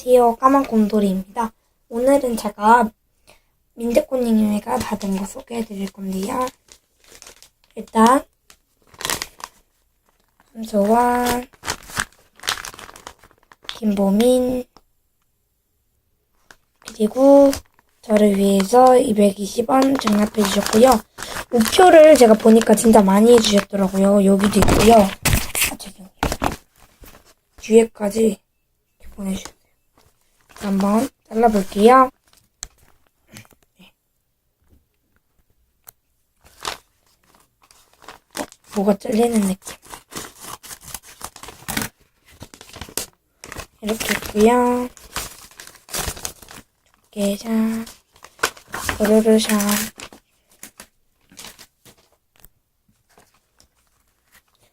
안녕하세요. 까만 곰돌이입니다. 오늘은 제가 민트꽃님이가 받은 거 소개해 드릴 건데요. 일단, 함소와 김보민, 그리고 저를 위해서 220원 증납해 주셨고요. 우표를 제가 보니까 진짜 많이 해주셨더라고요. 여기도 있고요. 아, 죄송해요. 뒤에까지 보내주셨어요. 한번 잘라볼게요. 네. 어, 뭐가 잘리는 느낌. 이렇게 있고요. 게자, 오르르샵.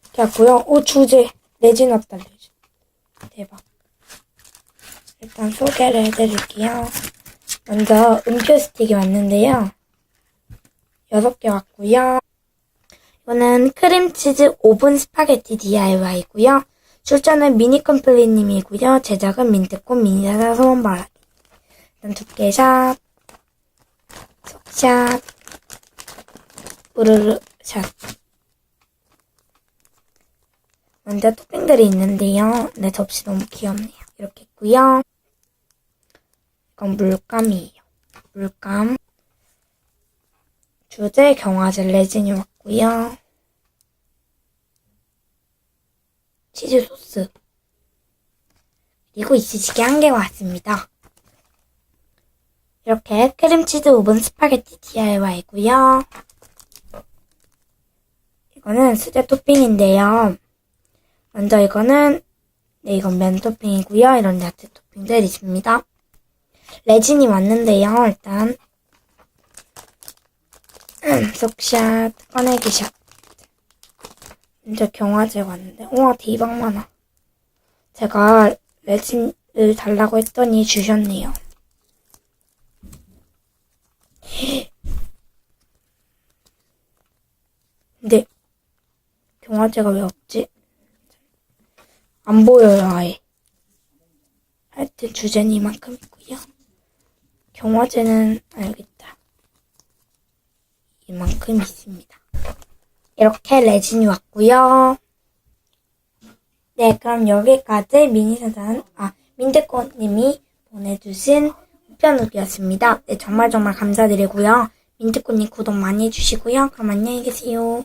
이렇게 왔고요. 오, 주제. 레진 왔다, 레진. 대박. 일단 소개를 해드릴게요. 먼저 음표 스틱이 왔는데요. 6개 왔고요. 이거는 크림치즈 오븐 스파게티 DIY고요. 출전은 미니 컴플리님이고요. 제작은 민트꽃 미니사사 소원바라기. 일단 두께샷, 속샷, 우르르 샷. 먼저 토핑들이 있는데요. 네, 접시 너무 귀엽네요. 이렇게 있고요. 이건 물감이에요. 물감. 주제 경화제 레진이 왔고요. 치즈 소스. 그리고 이쑤시개 한 개가 왔습니다. 이렇게 크림치즈 오븐 스파게티 DIY고요. 이거는 수제 토핑인데요. 먼저 이거는 네, 이건 면 토핑이고요. 이런 야채 토핑들 있습니다. 레진이 왔는데요. 일단 속샷, 꺼내기 샷. 먼저 경화제 왔는데 우와 대박 많아. 제가 레진을 달라고 했더니 주셨네요. 근데 경화제가 왜 없지? 안 보여요, 아예. 하여튼 주제는 이만큼 있고요. 경화제는 알겠다. 이만큼 있습니다. 이렇게 레진이 왔고요. 네, 그럼 여기까지 미니사전, 아, 민트꽃님이 보내주신 우편욱이었습니다. 네, 정말 정말 감사드리고요. 민트꽃님 구독 많이 해주시고요. 그럼 안녕히 계세요.